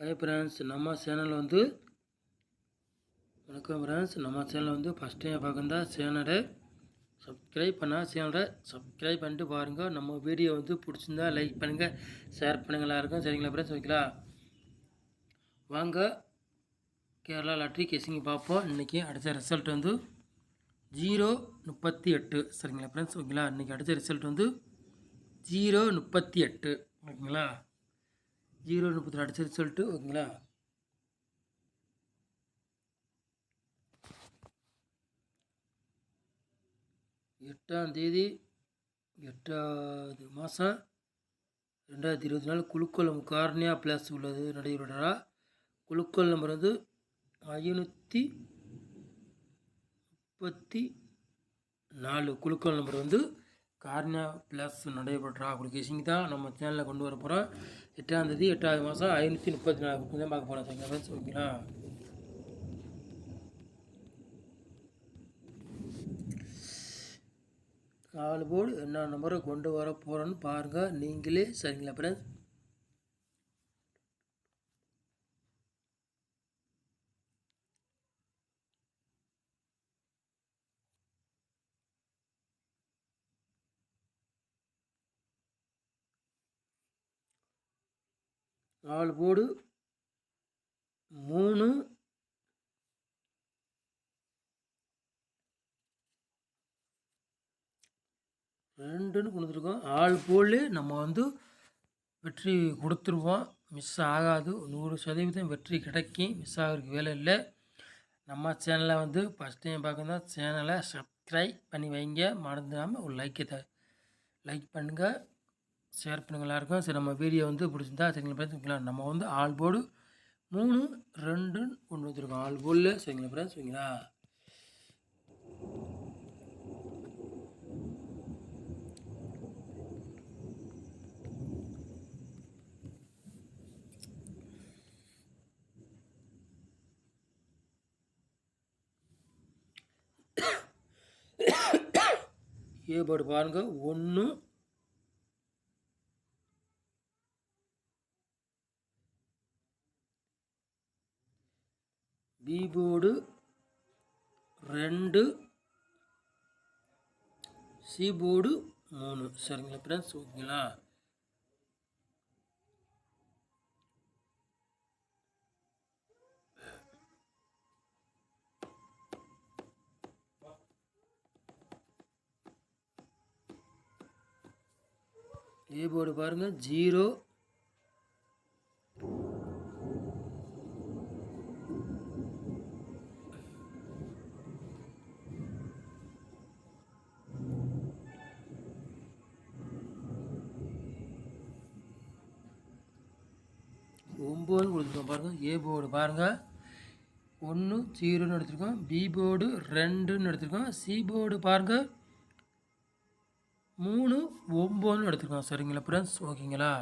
Hi friends நம்ம channel வந்து வணக்கம் ஃப்ரெண்ட்ஸ் நம்ம சேனல் வந்து ஃபஸ்ட் டைம் பார்க்குறதா சேனலை சப்ஸ்கிரைப் பண்ணால் சேனலை சப்ஸ்கிரைப் பண்ணிட்டு பாருங்கள் நம்ம வீடியோ வந்து பிடிச்சிருந்தா லைக் பண்ணுங்கள் ஷேர் பண்ணுங்கள் இருக்கும் சரிங்களா ஃப்ரெண்ட்ஸ் ஓகேங்களா? வாங்க கேரளா லாட்ரி கேசிங்க பார்ப்போம். இன்றைக்கி அடித்த ரிசல்ட் வந்து ஜீரோ முப்பத்தி எட்டு. சரிங்களா ஃப்ரெண்ட்ஸ் ஓகேங்களா? இன்றைக்கி அடித்த ரிசல்ட் வந்து ஜீரோ முப்பத்தி எட்டு. ஓகேங்களா? ஜீரோ முப்பத்தி அடிச்ச சொல்லிட்டு ஓகேங்களா? எட்டாம் தேதி எட்டாவது மாதம் ரெண்டாயிரத்தி இருபத்தி நாலு குழுக்கள் கார்னியா பிளஸ் உள்ளது நடைபெறா குழுக்கள் நம்பர் வந்து ஐநூற்றி முப்பத்தி நாலு. குழுக்கள் நம்பர் வந்து கார்னியா ப்ளஸ் நடைபெற்ற அப்ளிகேஷன் தான் நம்ம சேனலில் கொண்டு வர போகிறோம் எட்டாம் தேதி எட்டாவது மாதம் ஐநூற்றி முப்பத்தி நாலு புக்கு தான் பார்க்க போகிறோம் சரிங்களா ஃப்ரெண்ட்ஸ் ஓகேங்களா நாலு போர்டு என்ன நம்பரை கொண்டு வர போகிறோன்னு பாருங்கள் நீங்களே சரிங்களா ஃப்ரெண்ட்ஸ் நாலு போடு மூணு. ரெண்டுன்னு கொடுத்துருக்கோம். ஆள் போல் நம்ம வந்து வெற்றி கொடுத்துருவோம். மிஸ் ஆகாது. நூறு சதவீதம் வெற்றி கிடைக்கும். மிஸ் ஆகிறதுக்கு வேலை இல்லை. நம்ம சேனலை வந்து ஃபஸ்ட் டைம் பார்க்குறதா சேனலை சப்ஸ்கிரைப் பண்ணி வைங்க. மறந்துடாமல் ஒரு லைக்கை த லைக் பண்ணுங்கள் ஷேர் பண்ணுங்கள் எல்லாருக்கும். சரி நம்ம வீடியோ வந்து பிடிச்சிருந்தா சரிங்களா ஃப்ரெண்ட்ஸ் ஓகேங்களா நம்ம வந்து ஆல் போர்டு மூணு ரெண்டுன்னு ஒன்று வச்சுருக்கோம். ஆல் போர்டில் சரிங்களா ஃப்ரெண்ட்ஸ் ஓகேங்களா ஏ போர்டு பாருங்கள் ஒன்று கீபோர்டு ரெண்டு சீபோர்டு மூணு. சரிங்களா ஃப்ரெண்ட்ஸ் ஓகேங்களா? கீபோர்டு பாருங்கள் ஜீரோ ஒம்பது கொடுத்துருக்கோம் பாருங்கள் ஏ போர்டு பாருங்கள் ஒன்று ஜீரோன்னு எடுத்திருக்கோம். பி போர்டு ரெண்டுன்னு எடுத்திருக்கோம். சி போர்டு பாருங்கள் மூணு ஒம்பதுன்னு எடுத்துருக்கோம். சரிங்களா ஃப்ரெண்ட்ஸ் ஓகேங்களா?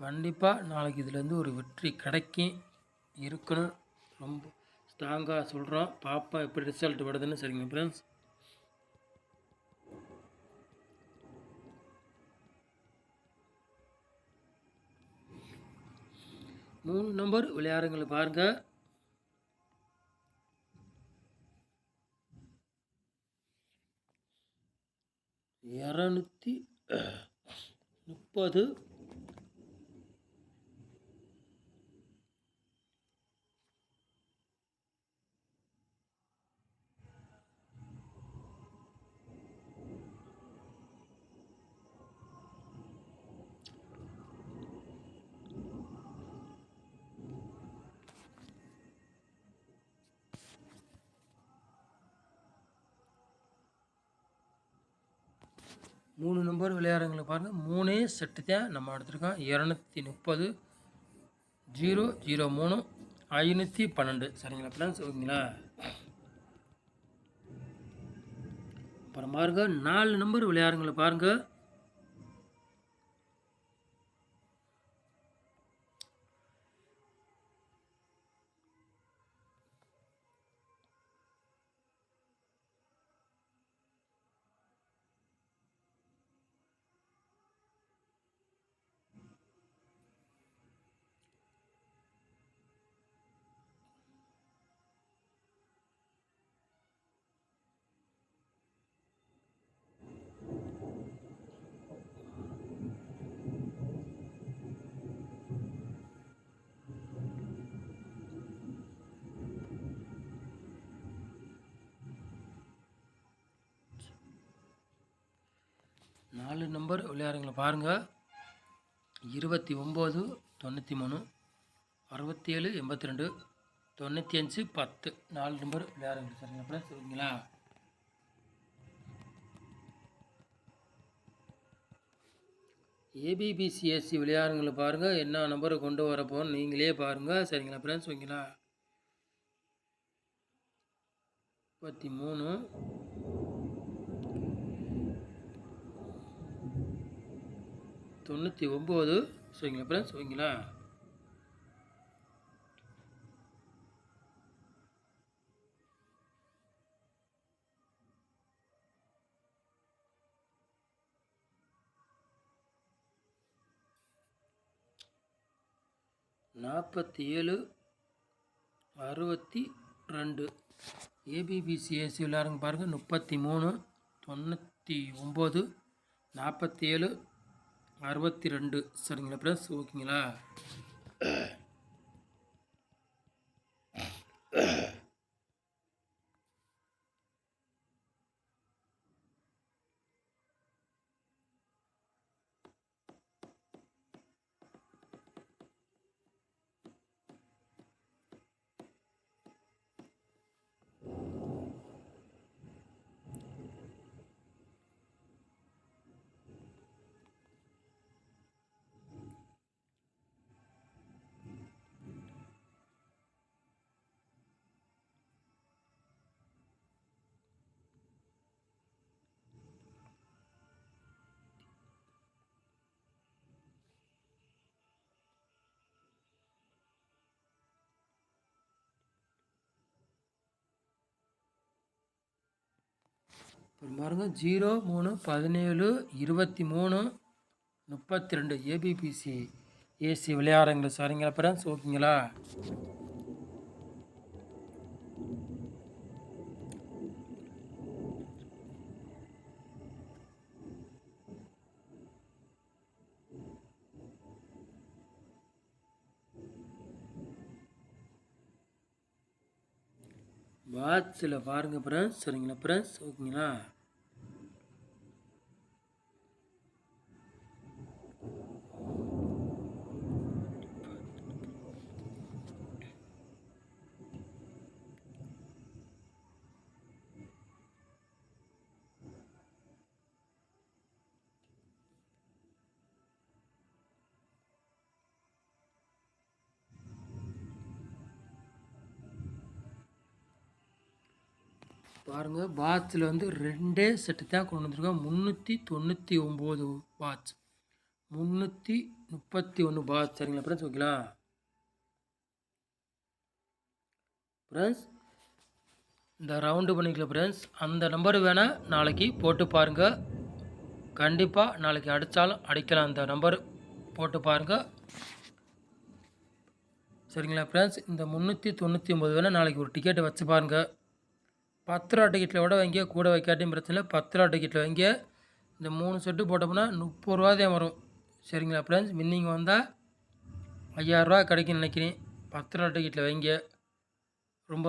கண்டிப்பாக நாளைக்கு இதுலேருந்து ஒரு வெற்றி கிடைக்கும். இருக்கணும். ரொம்ப ஸ்ட்ராங்காக சொல்கிறோம் பாப்பா எப்படி ரிசல்ட் வருதுன்னு சரிங்க ஃப்ரெண்ட்ஸ் மூணு நம்பர் விளையாடுங்களை பாருங்கள் இரநூத்தி முப்பது. மூணு நம்பர் விளையாடுறவங்களை பாருங்கள் மூணே செட்டு தான் நம்ம எடுத்துருக்கோம். இரநூத்தி முப்பது ஜீரோ ஜீரோ மூணு ஐநூற்றி பன்னெண்டு. சரிங்களா ஃப்ரெண்ட்ஸ் ஓகேங்களா? அப்புறம் பாருங்க நாலு நம்பர் விளையாடுங்களை பாருங்கள் நம்பர் விளையாடுங்களை பாருங்கள் இருபத்தி ஒம்பது தொண்ணூற்றி மூணு அறுபத்தி ஏழு எண்பத்தி ரெண்டு தொண்ணூற்றி அஞ்சு பத்து நாலு நம்பர் விளையாடுங்க சரிங்களா ஃப்ரெண்ட்ஸ் சரிங்களா ஏபிபிசிஎஸ்சி விளையாடுங்களை பாருங்கள் என்ன நம்பரை கொண்டு வரப்போன்னு நீங்களே பாருங்கள் சரிங்களா ஃப்ரெண்ட்ஸ் ஓகேங்களா முப்பத்தி மூணு தொண்ணூற்றி ஒம்பது. சரிங்களா ஃப்ரெண்ட்ஸ் ஓகேங்களா நாற்பத்தி ஏழு அறுபத்தி ரெண்டு. ஏபிபிசிஎஸ்சி விளையாடுங்க பாருங்கள் முப்பத்தி மூணு தொண்ணூற்றி ஒம்பது நாற்பத்தி ஏழு அறுபத்தி ரெண்டு சரிங்களா ப்ளஸ் ஓகேங்களா? அப்புறம் பாருங்கள் ஜீரோ மூணு பதினேழு இருபத்தி மூணு முப்பத்தி ரெண்டு ஏபிபிசி ஏசி விளையாடுறீங்களா சரிங்களா ஃப்ரெண்ட்ஸ் ஓகேங்களா வாட்சில் பாருங்கள் ஃப்ரெண்ட்ஸ் சரிங்களா ஃப்ரெண்ட்ஸ் ஓகேங்களா பாருங்கள் பாத்ஸில் வந்து ரெண்டே செட்டு தான் கொண்டு வந்திருக்கோம் முந்நூற்றி தொண்ணூற்றி ஒம்பது வாட்ச் முந்நூற்றி முப்பத்தி ஒன்று பாத் சரிங்களா ஃப்ரெண்ட்ஸ் ஓகேங்களா ஃப்ரெண்ட்ஸ் இந்த ரவுண்டு பண்ணிக்கல ஃப்ரெண்ட்ஸ் அந்த நம்பர் வேணால் நாளைக்கு போட்டு பாருங்கள் கண்டிப்பாக நாளைக்கு அடித்தாலும் அடிக்கலாம். அந்த நம்பர் போட்டு பாருங்கள் சரிங்களா ஃப்ரெண்ட்ஸ் இந்த முந்நூற்றி தொண்ணூற்றி ஒம்பது வேணால் நாளைக்கு ஒரு டிக்கெட்டை வச்சு பாருங்கள் பத்து ரூபா டிக்கெட்டில் விட வைங்க கூட வைக்காட்டியும் பிரச்சனை இல்லை. பத்து ரூபா டிக்கெட்டில் வைங்க இந்த மூணு செட்டு போட்டோம்னா முப்பது ரூபா தான் வரும். சரிங்களா ஃப்ரெண்ட்ஸ் வின்னிங் வந்தால் ஐயாயிரரூவா கிடைக்கும்னு நினைக்கிறேன். பத்து ரூபா டிக்கெட்டில் வைங்க ரொம்ப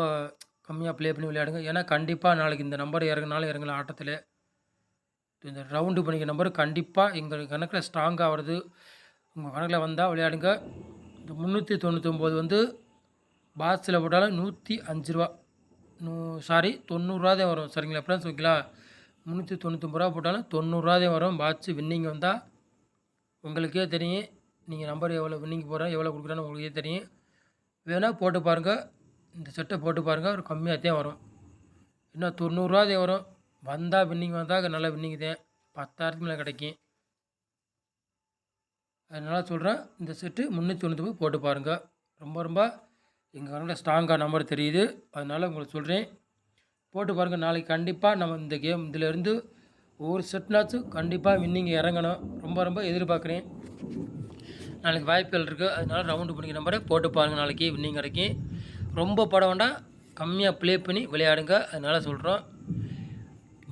கம்மியாக ப்ளே பண்ணி விளையாடுங்க. ஏன்னா கண்டிப்பாக நாளைக்கு இந்த நம்பர் இறங்கினாலும் இறங்கலாம் ஆட்டத்தில். இந்த ரவுண்டு பண்ணிக்க நம்பர் கண்டிப்பாக எங்கள் கணக்கில் ஸ்ட்ராங்காக வருது. உங்கள் கணக்கில் வந்தால் விளையாடுங்க. இந்த முந்நூற்றி தொண்ணூற்றொம்பது வந்து பாக்ஸில் போட்டாலும் நூற்றி அஞ்சு ரூபா நூ சாரி தொண்ணூறுரூவா தான் வரும். சரிங்களா ஃப்ரெண்ட்ஸ் ஓகேங்களா முந்நூற்றி தொண்ணூற்றொம்பது ரூபா போட்டாலும் தொண்ணூறுரூவா தான் வரும். வாட்ச் வின்னிங் வந்தால் உங்களுக்கே தெரியும். நீங்கள் நம்பர் எவ்வளோ வின்னிங் போகிறோம் எவ்வளோ கொடுக்குறோன்னு உங்களுக்கே தெரியும். வேணால் போட்டு பாருங்கள் இந்த செட்டை போட்டு பாருங்கள் ஒரு கம்மியாக தான் வரும். இன்னும் தொண்ணூறுரூவா தான் வரும். வந்தால் வின்னிங் வந்தால் நல்லா வின்னிங் தான். பத்தாயிரத்துக்கு மேலே கிடைக்கும். அதனால் சொல்கிறேன் இந்த செட்டு முந்நூற்றி தொண்ணூற்றி போட்டு பாருங்கள் ரொம்ப ரொம்ப எங்கள் கணக்கில் ஸ்ட்ராங்காக நம்பர் தெரியுது. அதனால் உங்களுக்கு சொல்கிறேன் போட்டு பாருங்கள் நாளைக்கு கண்டிப்பாக நம்ம இந்த கேம் இதிலேருந்து ஒவ்வொரு செட்னாச்சும் கண்டிப்பாக வின்னிங் இறங்கணும். ரொம்ப ரொம்ப எதிர்பார்க்குறேன். நாளைக்கு வாய்ப்புகள் இருக்குது அதனால ரவுண்டு பண்ணிக்கிற நம்பரை போட்டு பாருங்கள் நாளைக்கு வின்னிங் கிடைக்கும் ரொம்ப பட வேண்டாம். கம்மியாக ப்ளே பண்ணி விளையாடுங்க. அதனால் சொல்கிறோம்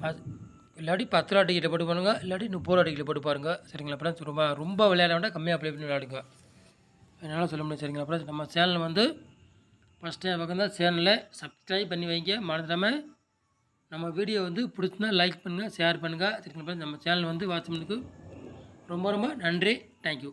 அது இல்லாட்டி பத்து ரூபா டிக்கெட்டை போட்டு பாருங்கள் இல்லாட்டி முப்பது ரூபா டிக்கெட்டை போட்டு பாருங்கள் சரிங்களா அப்புறம் ரொம்ப ரொம்ப விளையாட வேண்டாம். கம்மியாக ப்ளே பண்ணி விளையாடுங்க. அதனால் சொல்ல முடியும் சரிங்களா அப்புறம் நம்ம சேனல் வந்து ஃபஸ்ட் டைம் பக்கம் தான் சேனலை சப்ஸ்கிரைப் பண்ணி வைங்க. மறந்துடாமல் நம்ம வீடியோ வந்து பிடிச்சினா லைக் பண்ணுங்கள் ஷேர் பண்ணுங்கள் சரிங்களா நம்ம சேனல் வந்து வாட்ச் பண்ணுக்கு ரொம்ப ரொம்ப நன்றி. தேங்க்யூ